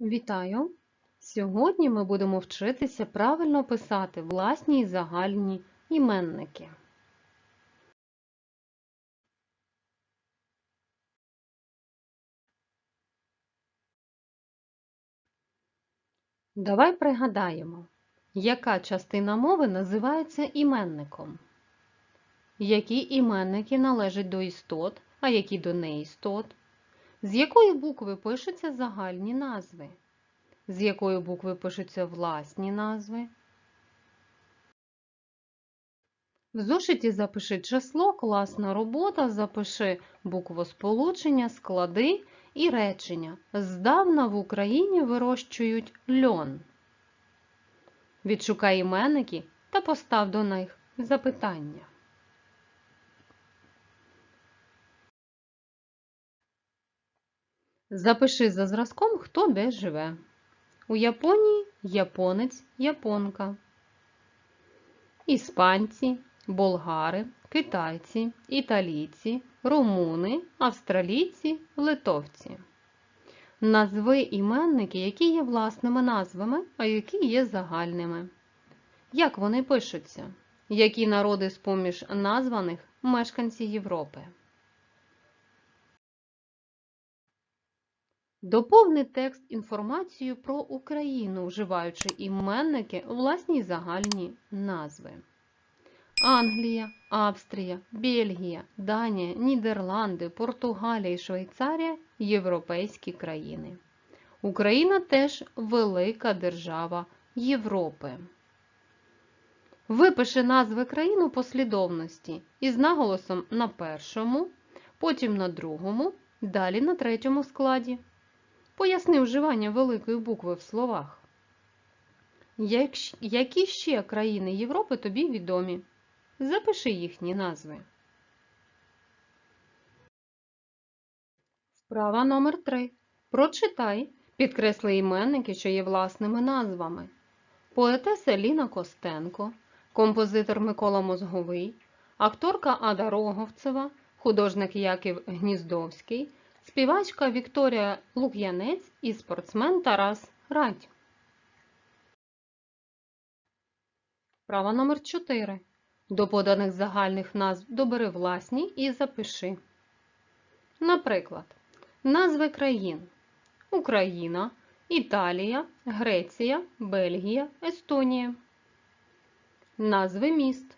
Вітаю! Сьогодні ми будемо вчитися правильно писати власні і загальні іменники. Давай пригадаємо, яка частина мови називається іменником. Які іменники належать до істот, а які до неістот? З якої букви пишуться загальні назви? З якої букви пишуться власні назви? В зошиті запиши число, класна робота, запиши буквосполучення, склади і речення. Здавна в Україні вирощують льон. Відшукай іменники та постав до них запитання. Запиши за зразком, хто де живе. У Японії японець, японка. Іспанці, болгари, китайці, італійці, румуни, австралійці, литовці. Назви іменники, які є власними назвами, а які є загальними. Як вони пишуться? Які народи з-поміж названих мешканці Європи? Доповни текст інформацією про Україну, вживаючи іменники власні загальні назви. Англія, Австрія, Бельгія, Данія, Нідерланди, Португалія і Швейцарія європейські країни. Україна теж велика держава Європи. Випиши назви країн у послідовності із наголосом на першому, потім на другому, далі на третьому складі. Поясни вживання великої букви в словах. Які ще країни Європи тобі відомі? Запиши їхні назви. Вправа номер 3. Прочитай, підкресли іменники, що є власними назвами. Поетеса Ліна Костенко, композитор Микола Мозговий, акторка Ада Роговцева, художник Яків Гніздовський, співачка Вікторія Лук'янець і спортсмен Тарас Радь. Права номер 4. До поданих загальних назв добери власні і запиши. Наприклад, назви країн Україна, Італія, Греція, Бельгія, Естонія. Назви міст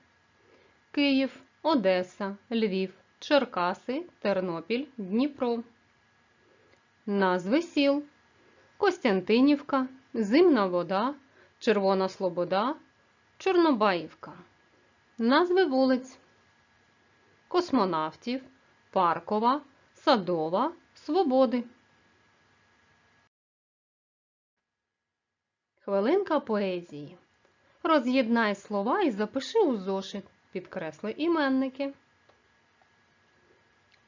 Київ, Одеса, Львів, Черкаси, Тернопіль, Дніпро. Назви сіл Костянтинівка, Зимна вода, Червона Слобода, Чорнобаївка. Назви вулиць Космонавтів, Паркова, Садова, Свободи. Хвилинка поезії. Роз'єднай слова і запиши у зошит. Підкресли іменники.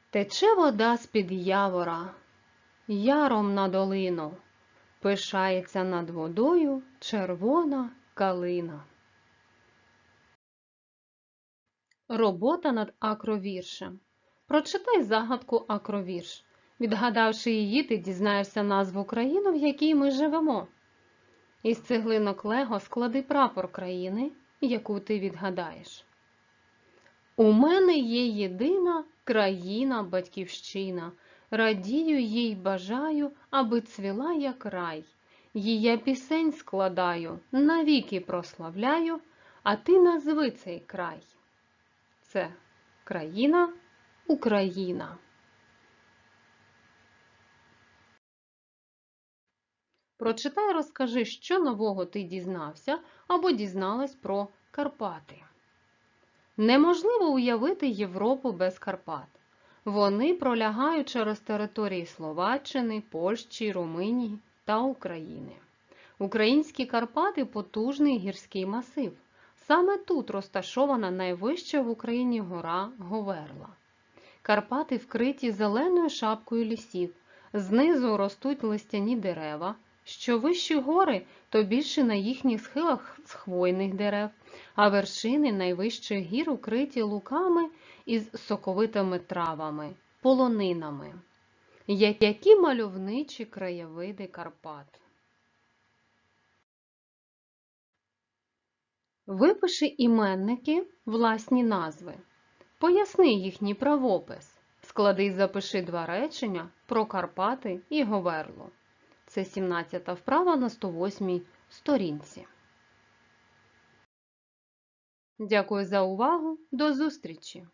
Тече вода з-під явора, яром на долину, пишається над водою червона калина. Робота над акровіршем. Прочитай загадку акровірш. Відгадавши її, ти дізнаєшся назву країни, в якій ми живемо. Із цеглинок Лего склади прапор країни, яку ти відгадаєш. У мене є єдина країна батьківщина. Радію їй бажаю, аби цвіла як рай. Їй я пісень складаю, навіки прославляю, а ти назви цей край. Це країна Україна. Прочитай, розкажи, що нового ти дізнався або дізналась про Карпати. Неможливо уявити Європу без Карпат. Вони пролягають через території Словаччини, Польщі, Румунії та України. Українські Карпати потужний гірський масив. Саме тут розташована найвища в Україні гора Говерла. Карпати вкриті зеленою шапкою лісів, знизу ростуть листяні дерева. Що вищі гори, то більше на їхніх схилах з хвойних дерев, а вершини найвищих гір укриті луками із соковитими травами, полонинами. Які мальовничі краєвиди Карпат. Випиши іменники власні назви. Поясни їхній правопис. Склади й запиши два речення про Карпати і Говерло. Це 17 вправа на 108 сторінці. Дякую за увагу. До зустрічі!